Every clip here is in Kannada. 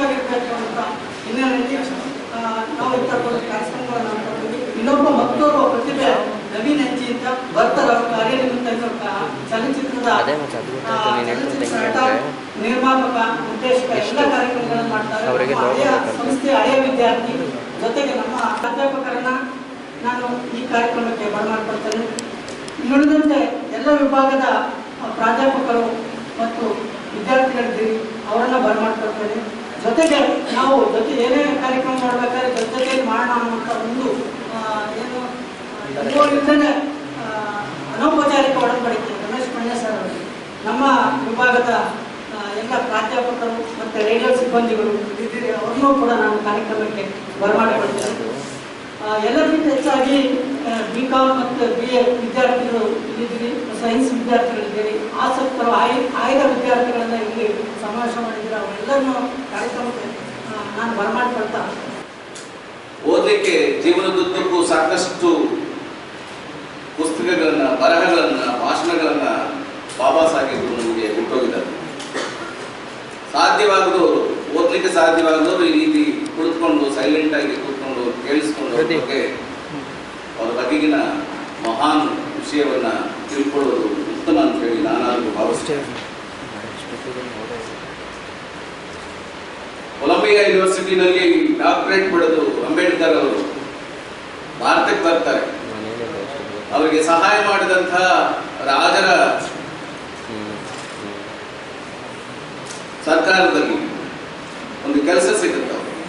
ಆಕ್ಟಿವ್ ಹಿನ್ನೆಲೆಯಲ್ಲಿ ನಾವು ಇಂಥ ಕಾರ್ಯಕ್ರಮಗಳನ್ನು ಅನ್ಕೊಂಡಿದ್ವಿ ಇನ್ನೊಬ್ಬ ಮಕ್ಕಳು ಪ್ರತಿಭೆ ನವೀನ್ ಹೆಜ್ಜಿ ಅಂತ ಬರ್ತಾರೆ. ಅವ್ರ ಕಾರ್ಯನಿಮಿತ್ತ ಚಲನಚಿತ್ರದ ಚಲನಚಿತ್ರ ನಟ ನಿರ್ಮಾಪಕ ನಿರ್ದೇಶಕ ಎಲ್ಲ ಕಾರ್ಯಕ್ರಮಗಳನ್ನು ಮಾಡ್ತಾರೆ. ಹಳೆಯ ಸಂಸ್ಥೆ ಹಳೆಯ ವಿದ್ಯಾರ್ಥಿ ಜೊತೆಗೆ ನಮ್ಮ ಪ್ರಾಧ್ಯಾಪಕರನ್ನ ನಾನು ಈ ಕಾರ್ಯಕ್ರಮಕ್ಕೆ ಬರಮಾಡ್ಕೊಳ್ತೇನೆ. ಇನ್ನುಳಿದಂತೆ ಎಲ್ಲ ವಿಭಾಗದ ಪ್ರಾಧ್ಯಾಪಕರು ಮತ್ತು ವಿದ್ಯಾರ್ಥಿಗಳಿದ್ದೀರಿ ಅವರನ್ನು ಬರಮಾಡ್ಕೊಳ್ತೇನೆ. ಜೊತೆಗೆ ನಾವು ಜೊತೆ ಏನೇ ಕಾರ್ಯಕ್ರಮ ಮಾಡಬೇಕಾದ್ರೆ ಜೊತೆ ಜೊತೆಯಲ್ಲಿ ಮಾಡೋಣ ಅನ್ನುವಂಥ ಒಂದು ಏನು ಇಲ್ಲದೆ ಅನೌಪಚಾರಿಕ ಒಡಂಬಡಿಕೆ. ರಮೇಶ್ ಪಂಡ್ಯ ಸರ್ ಅವರು, ನಮ್ಮ ವಿಭಾಗದ ಎಲ್ಲ ಪ್ರಾಧ್ಯಾಪಕರು ಮತ್ತು ರೈಲ್ವೆ ಸಿಬ್ಬಂದಿಗಳು, ಇದ್ದೀರಿ, ಅವ್ರನ್ನೂ ಕೂಡ ನಾನು ಕಾರ್ಯಕ್ರಮಕ್ಕೆ ಬರಮಾಡಿಕೊಳ್ತೇನೆ ಎಲ್ಲರಿಗಿಂತ ಹೆಚ್ಚಾಗಿ ಬಿ ಕಾಮ್ ಮತ್ತು ಬಿ ಎ ವಿದ್ಯಾರ್ಥಿಗಳು ಇಲ್ಲಿದ್ದೀರಿ ಸೈನ್ಸ್ ವಿದ್ಯಾರ್ಥಿಗಳಿದ್ದೀರಿ. ಆಸಕ್ತರು ಆಯ್, ಆಯ್ದ ವಿದ್ಯಾರ್ಥಿಗಳನ್ನ ಇಲ್ಲಿ ಸಮಾವೇಶ ಮಾಡಿದ್ದೀರಿ? ಅವರೆಲ್ಲರನ್ನೂ ಕಾರ್ಯಕ್ರಮಕ್ಕೆ ನಾನು ಬರಮಾಡ್ಕೊಳ್ತಾ ಓದಲಿಕ್ಕೆ ಜೀವನದುದ್ದಕ್ಕೂ ಸಾಕಷ್ಟು ಪುಸ್ತಕಗಳನ್ನ, ಬರಹಗಳನ್ನ, ಭಾಷಣಗಳನ್ನ ಬಾಬಾ ಸಾಹೇಬರು ನಮಗೆ ಬಿಟ್ಟೋಗಿದ್ದಾರೆ ಸಾಧ್ಯವಾಗದವರು, ಓದಲಿಕ್ಕೆ ಸಾಧ್ಯವಾಗದವರು ಈ ರೀತಿ ಕುಳಿತುಕೊಂಡು ಸೈಲೆಂಟ್ ಆಗಿ ಬಗ್ಗೆ ಅವರ ಬಗೆಗಿನ ಮಹಾನ್ ವಿಷಯವನ್ನ ತಿಳ್ಕೊಳ್ಳೋದು ಉತ್ತಮ ಅಂತ ಹೇಳಿ ನಾನಾದ್ರೂ ಭಾವಿಸ್ತೇನೆ. ಕೊಲಂಬಿಯಾ ಯೂನಿವರ್ಸಿಟಿನಲ್ಲಿ ಡಾಕ್ಟರೇಟ್ ಪಡೆದು ಅಂಬೇಡ್ಕರ್ ಅವರು ಭಾರತಕ್ಕೆ ಬರ್ತಾರೆ. ಅವರಿಗೆ ಸಹಾಯ ಮಾಡಿದಂತಹ ರಾಜರ ಸರ್ಕಾರದಲ್ಲಿ ಒಂದು ಕೆಲಸ ಸಿಗುತ್ತೆ ಅವ್ರಿಗೆ.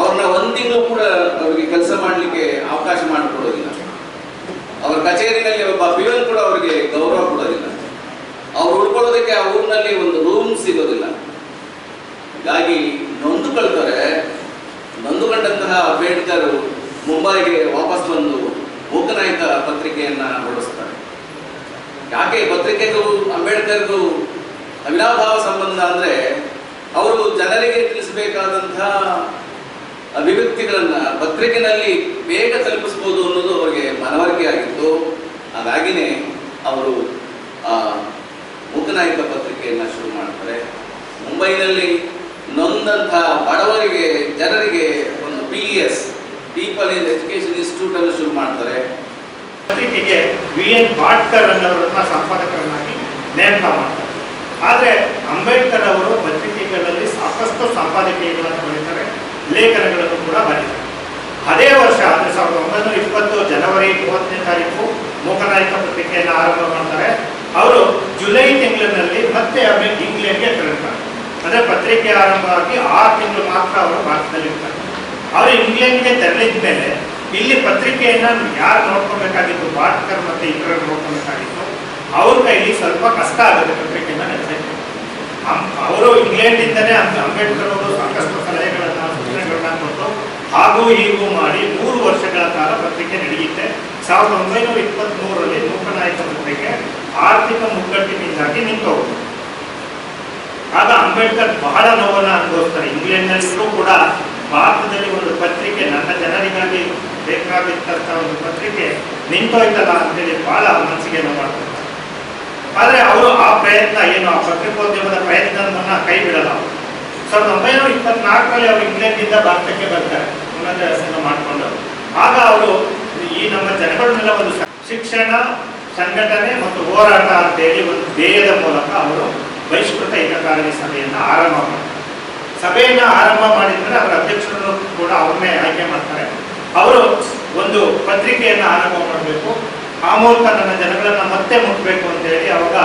ಅವ್ರನ್ನ ಒಂದ್ ಕೂಡ ಅವರಿಗೆ ಕೆಲಸ ಮಾಡಲಿಕ್ಕೆ ಅವಕಾಶ ಮಾಡಿಕೊಡೋದಿಲ್ಲ. ಅವರ ಕಚೇರಿನಲ್ಲಿ ಒಬ್ಬ ಪಿವನ್ ಕೂಡ ಅವರಿಗೆ ಗೌರವ ಕೊಡೋದಿಲ್ಲ. ಅವ್ರು ಉಳ್ಕೊಳ್ಳೋದಕ್ಕೆ ಆ ಊರಿನಲ್ಲಿ ಒಂದು ರೂಮ್ ಸಿಗೋದಿಲ್ಲ. ಹೀಗಾಗಿ ನೊಂದುಕೊಳ್ತಾರೆ ನೊಂದುಕೊಂಡಂತಹ ಅಂಬೇಡ್ಕರ್ ಮುಂಬೈಗೆ ವಾಪಸ್ ಬಂದು ಮೂಕನಾಯಕ ಪತ್ರಿಕೆಯನ್ನ ಹೊರಡಿಸ್ತಾರೆ. ಯಾಕೆ ಪತ್ರಿಕೆಗೂ, ಅಂಬೇಡ್ಕರ್ಗೂ ಅವಿನಾಭಾವ ಸಂಬಂಧ ಅಂದ್ರೆ, ಅವರು ಜನರಿಗೆ ತಿಳಿಸಬೇಕಾದಂತಹ ಅಭಿವ್ಯಕ್ತಿಗಳನ್ನ ಪತ್ರಿಕೆನಲ್ಲಿ ಬೇಗ ತಲುಪಿಸ್ಬೋದು ಅನ್ನೋದು ಅವರಿಗೆ ಮನವರಿಕೆ ಆಗಿತ್ತು ಹಾಗಾಗಿನೇ ಅವರು, ಆ, ಮೂಕನಾಯಕ ಪತ್ರಿಕೆಯನ್ನ ಶುರು ಮಾಡ್ತಾರೆ. ಮುಂಬೈನಲ್ಲಿ ನೊಂದಂಥ ಬಡವರಿಗೆ, ಜನರಿಗೆ ಒಂದು P S people in education institute ಅನ್ನು ಶುರು ಮಾಡ್ತಾರೆ. ಪತ್ರಿಕೆಗೆ ವಿ ಎನ್ ಭಾಟ್ಕರ್ ಅನ್ನೋರನ್ನ ಸಂಪಾದಕರನ್ನಾಗಿ ನೇಮಕ ಮಾಡ್ತಾರೆ. ಆದರೆ ಅಂಬೇಡ್ಕರ್ ಅವರು ಪತ್ರಿಕೆಗಳಲ್ಲಿ ಸಾಕಷ್ಟು ಸಂಪಾದಕೀಯಗಳನ್ನು ಲೇಖನಗಳನ್ನು ಕೂಡ ಬರೆದರು ಅದೇ ವರ್ಷ, ಅಂದರೆ ಸಾವಿರದ ಒಂಬೈನೂರ ಇಪ್ಪತ್ತು ಜನವರಿ ಮೂವತ್ತನೇ ತಾರೀಕು ಮೂಕನಾಯಕ ಪತ್ರಿಕೆಯನ್ನು ಆರಂಭ ಮಾಡ್ತಾರೆ. ಅವರು ಜುಲೈ ತಿಂಗಳಿನಲ್ಲಿ ಮತ್ತೆ ಆಮೇಲೆ ಇಂಗ್ಲೆಂಡ್ಗೆ ತೆರಳುತ್ತಾರೆ ಅಂದರೆ ಪತ್ರಿಕೆ ಆರಂಭವಾಗಿ ಆರು ತಿಂಗಳು ಮಾತ್ರ ಅವರು ಭಾರತದಲ್ಲಿರ್ತಾರೆ ಅವರು ಇಂಗ್ಲೆಂಡ್ಗೆ ತೆರಳಿದ ಮೇಲೆ ಇಲ್ಲಿ ಪತ್ರಿಕೆಯನ್ನು ಯಾರು ನೋಡ್ಕೋಬೇಕಾಗಿತ್ತು? ಭಾರತಕರ್ ಮತ್ತು ಇತರರು ನೋಡ್ಕೋಬೇಕಾಗಿತ್ತು. ಅವ್ರ ಕೈಲಿ ಸ್ವಲ್ಪ ಕಷ್ಟ ಆಗುತ್ತೆ ಪತ್ರಿಕೆಯನ್ನು ನಡೆಸಕ್ಕೆ ಅವರು ಇಂಗ್ಲೆಂಡಿಂದನೇ ಅಂಬ- ಅಂಬೇಡ್ಕರ್ ಅವರು ಸಾಕಷ್ಟು ಕೊಟ್ಟು ಹಾಗೂ ಹೀಗೂ ಮಾಡಿ ಮೂರು ವರ್ಷಗಳ ಕಾಲ ಪತ್ರಿಕೆ ನಡೆಯುತ್ತೆ. ಸಾವಿರದ ಒಂಬೈನೂರ ಇಪ್ಪತ್ತ್ ಮೂರರಲ್ಲಿ ನೂಕನಾಯಕ ಪತ್ರಿಕೆ ಆರ್ಥಿಕ ಮುಗ್ಗಟ್ಟಿನಿಂದಾಗಿ ನಿಂತು ಆಗ ಅಂಬೇಡ್ಕರ್ ಬಹಳ ನೋವನ್ನ ಅನುಭವಿಸ್ತಾರೆ. ಇಂಗ್ಲೆಂಡ್ನಲ್ಲಿಯೂ ಕೂಡ ಭಾರತದಲ್ಲಿ ಒಂದು ಪತ್ರಿಕೆ, ನನ್ನ ಜನರಿಗಾಗಿ ಬೇಕಾಗಿದ್ದಂಥ ಒಂದು ಪತ್ರಿಕೆ, ನಿಂತೋಯ್ತಲ್ಲ ಅಂತೇಳಿ ಬಹಳ ಮನಸ್ಸಿಗೆ ಮಾಡ್ತಾರೆ ಆದ್ರೆ ಅವರು ಆ ಪ್ರಯತ್ನ ಏನು? ಆ ಪತ್ರಿಕೋದ್ಯಮದ ಪ್ರಯತ್ನವನ್ನ ಕೈ ಬಿಡಲ್ಲ. ಸಾವಿರದ ಒಂಬೈನೂರ ಇಪ್ಪತ್ನಾಲ್ಕರಲ್ಲಿ ಅವರು ಇಂಗ್ಲೆಂಡ್ನಿಂದ ಭಾರತಕ್ಕೆ ಬರ್ತಾರೆ. ಉನ್ನತ ವ್ಯಾಸಂಗ ಮಾಡಿಕೊಂಡು ಆಗ ಅವರು ಈ ನಮ್ಮ ಜನಗಳನ್ನೆಲ್ಲ ಒಂದು ಶಿಕ್ಷಣ, ಸಂಘಟನೆ ಮತ್ತು ಹೋರಾಟ ಅಂತೇಳಿ ಒಂದು ಧ್ಯೇಯದ ಮೂಲಕ ಅವರು ಬಹಿಷ್ಕೃತ ಏಕಕಾರಣಿ ಸಭೆಯನ್ನ ಆರಂಭ ಮಾಡ್ತಾರೆ. ಸಭೆಯನ್ನ ಆರಂಭ ಮಾಡಿದ್ರೆ ಅವರ ಅಧ್ಯಕ್ಷರನ್ನು ಕೂಡ ಅವ್ರನ್ನೇ ಆಯ್ಕೆ ಮಾಡ್ತಾರೆ. ಅವರು ಒಂದು ಪತ್ರಿಕೆಯನ್ನು ಆರಂಭ ಮಾಡಬೇಕು. ಆ ಮೂಲಕ ನನ್ನ ಜನಗಳನ್ನ ಮತ್ತೆ ಮುಟ್ಟಬೇಕು ಅಂತ ಹೇಳಿ ಅವಾಗ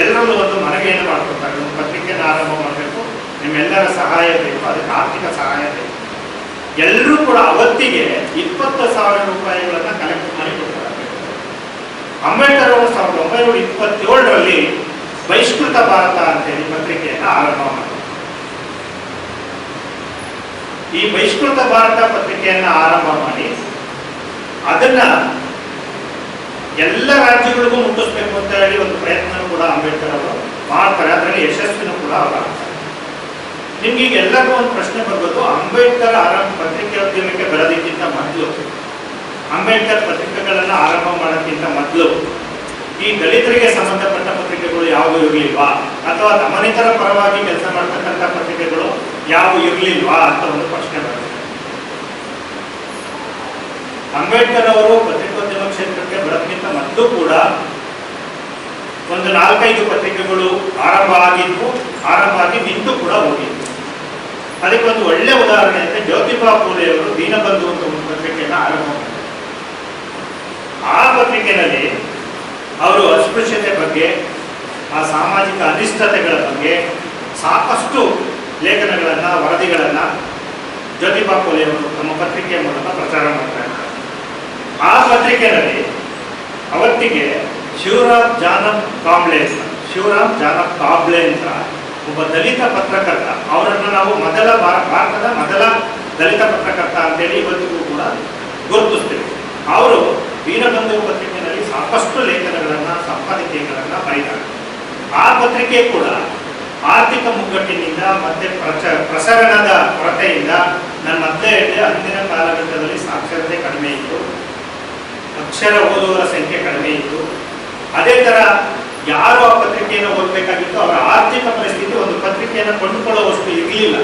ಎಲ್ಲರಲ್ಲೂ ಒಂದು ಮನವಿಯನ್ನು ಮಾಡ್ಕೊಡ್ತಾರೆ. ಒಂದು ಪತ್ರಿಕೆಯನ್ನು ಆರಂಭ ಮಾಡಬೇಕು. ನಿಮ್ಮೆಲ್ಲರ ಸಹಾಯ ಬೇಕು, ಅದಕ್ಕೆ ಆರ್ಥಿಕ ಸಹಾಯ ಬೇಕು. ಎಲ್ಲರೂ ಕೂಡ ಅವತ್ತಿಗೆ ಇಪ್ಪತ್ತು ಸಾವಿರ ರೂಪಾಯಿಗಳನ್ನ ಕಲೆಕ್ಟ್ ಮಾಡಿ ಕೊಡ್ತಾರೆ ಅಂಬೇಡ್ಕರ್ ಅವರು ಸಾವಿರದ ಒಂಬೈನೂರ ಇಪ್ಪತ್ತೇಳರಲ್ಲಿ ಬಹಿಷ್ಕೃತ ಭಾರತ ಅಂತೇಳಿ ಪತ್ರಿಕೆಯನ್ನು ಆರಂಭ ಮಾಡಿದರು. ಈ ಬಹಿಷ್ಕೃತ ಭಾರತ ಪತ್ರಿಕೆಯನ್ನ ಆರಂಭ ಮಾಡಿ, ಅದನ್ನ ಎಲ್ಲ ರಾಜ್ಯಗಳಿಗೂ ಮುಟ್ಟಿಸ್ಬೇಕು ಅಂತ ಹೇಳಿ ಒಂದು ಪ್ರಯತ್ನ ಕೂಡ ಅಂಬೇಡ್ಕರ್ ಅವರು ಮಾಡ್ತಾರೆ. ಅದರಲ್ಲಿ ಯಶಸ್ವಿನೂ ಕೂಡ ಅವರು. ನಿಮ್ಗೆ ಈಗ ಎಲ್ಲರಿಗೂ ಒಂದು ಪ್ರಶ್ನೆ ಬರ್ಬೋದು ಅಂಬೇಡ್ಕರ್ ಆರಂಭ ಪತ್ರಿಕೋದ್ಯಮಕ್ಕೆ ಬರೋದಕ್ಕಿಂತ ಮೊದಲು, ಅಂಬೇಡ್ಕರ್ ಪತ್ರಿಕೆಗಳನ್ನ ಆರಂಭ ಮಾಡೋಕ್ಕಿಂತ ಮೊದಲು ಈ ದಲಿತರಿಗೆ ಸಂಬಂಧಪಟ್ಟ ಪತ್ರಿಕೆಗಳು ಯಾವುವು ಇರಲಿಲ್ವಾ? ಅಥವಾ ದಮನಿತರ ಪರವಾಗಿ ಕೆಲಸ ಮಾಡ್ತಕ್ಕಂಥ ಪತ್ರಿಕೆಗಳು ಯಾವುವು ಇರಲಿಲ್ವಾ ಅಂತ ಒಂದು ಪ್ರಶ್ನೆ ಬರುತ್ತೆ ಅಂಬೇಡ್ಕರ್ ಅವರು ಪತ್ರಿಕೋದ್ಯಮ ಕ್ಷೇತ್ರಕ್ಕೆ ಬರೋದಕ್ಕಿಂತ ಮೊದಲು ಕೂಡ ಒಂದು ನಾಲ್ಕೈದು ಪತ್ರಿಕೆಗಳು ಆರಂಭ ಆಗಿದ್ದು, ಆರಂಭ ಆಗಿ ನಿಂತು ಕೂಡ ಹೋಗಿದ್ವು ಅದಕ್ಕೆ ಒಂದು ಒಳ್ಳೆ ಉದಾಹರಣೆ ಅಂತ ಜ್ಯೋತಿಬಾ ಪೂಲೆ ಅವರು ದೀನಬಂಧು ಅಂತ ಒಂದು ಪತ್ರಿಕೆಯನ್ನು ಆರಂಭ ಆ ಪತ್ರಿಕೆಯಲ್ಲಿ ಅವರು ಅಸ್ಪೃಶ್ಯತೆ ಬಗ್ಗೆ, ಆ ಸಾಮಾಜಿಕ ಅನಿಷ್ಠತೆಗಳ ಬಗ್ಗೆ ಸಾಕಷ್ಟು ಲೇಖನಗಳನ್ನು, ವರದಿಗಳನ್ನು ಜ್ಯೋತಿಬಾ ಪೂಲೆ ಅವರು ತಮ್ಮ ಪತ್ರಿಕೆಯ ಮೂಲಕ ಪ್ರಚಾರ ಮಾಡ್ತಾ ಆ ಪತ್ರಿಕೆಯಲ್ಲಿ ಅವತ್ತಿಗೆ ಶಿವರಾಮ್ ಜಾನಪ್ ಕಾಂಬ್ಳೆ ಅಂತ ಶಿವರಾಮ್ ಜಾನಬ್ ಕಾಂಬ್ಳೆ ಅಂತ ಒಬ್ಬ ದಲಿತ ಪತ್ರಕರ್ತ. ಅವರನ್ನು ನಾವು ಮೊದಲ ಭಾರ- ಭಾರತದ ಮೊದಲ ದಲಿತ ಪತ್ರಕರ್ತ ಅಂತೇಳಿ ಇವತ್ತಿಗೂ ಕೂಡ ಗುರುತಿಸ್ತೇವೆ. ಅವರು ವೀರಬಂಧು ಪತ್ರಿಕೆಯಲ್ಲಿ ಸಾಕಷ್ಟು ಲೇಖನಗಳನ್ನು, ಸಂಪಾದಕೀಯಗಳನ್ನು ಬರೀತಾರೆ. ಆ ಪತ್ರಿಕೆ ಕೂಡ ಆರ್ಥಿಕ ಮುಗ್ಗಟ್ಟಿನಿಂದ ಮತ್ತೆ ಪ್ರಚ, ಪ್ರಸರಣದ ಕೊರತೆಯಿಂದ ನನ್ನ ಮೊದಲೇ ಹೇಳಿದೆ ಅಂದಿನ ಕಾಲಘಟ್ಟದಲ್ಲಿ ಸಾಕ್ಷರತೆ ಕಡಿಮೆ ಇತ್ತು. ಅಕ್ಷರ ಓದುವವರ ಸಂಖ್ಯೆ ಕಡಿಮೆ ಇತ್ತು. ಅದೇ ತರ ಯಾರು ಆ ಪತ್ರಿಕೆಯನ್ನು ಓದಬೇಕಾಗಿತ್ತು ಅವರ ಆರ್ಥಿಕ ಪರಿಸ್ಥಿತಿ ಒಂದು ಪತ್ರಿಕೆಯನ್ನು ಕೊಂಡುಕೊಳ್ಳುವಷ್ಟು ಇರಲಿಲ್ಲ.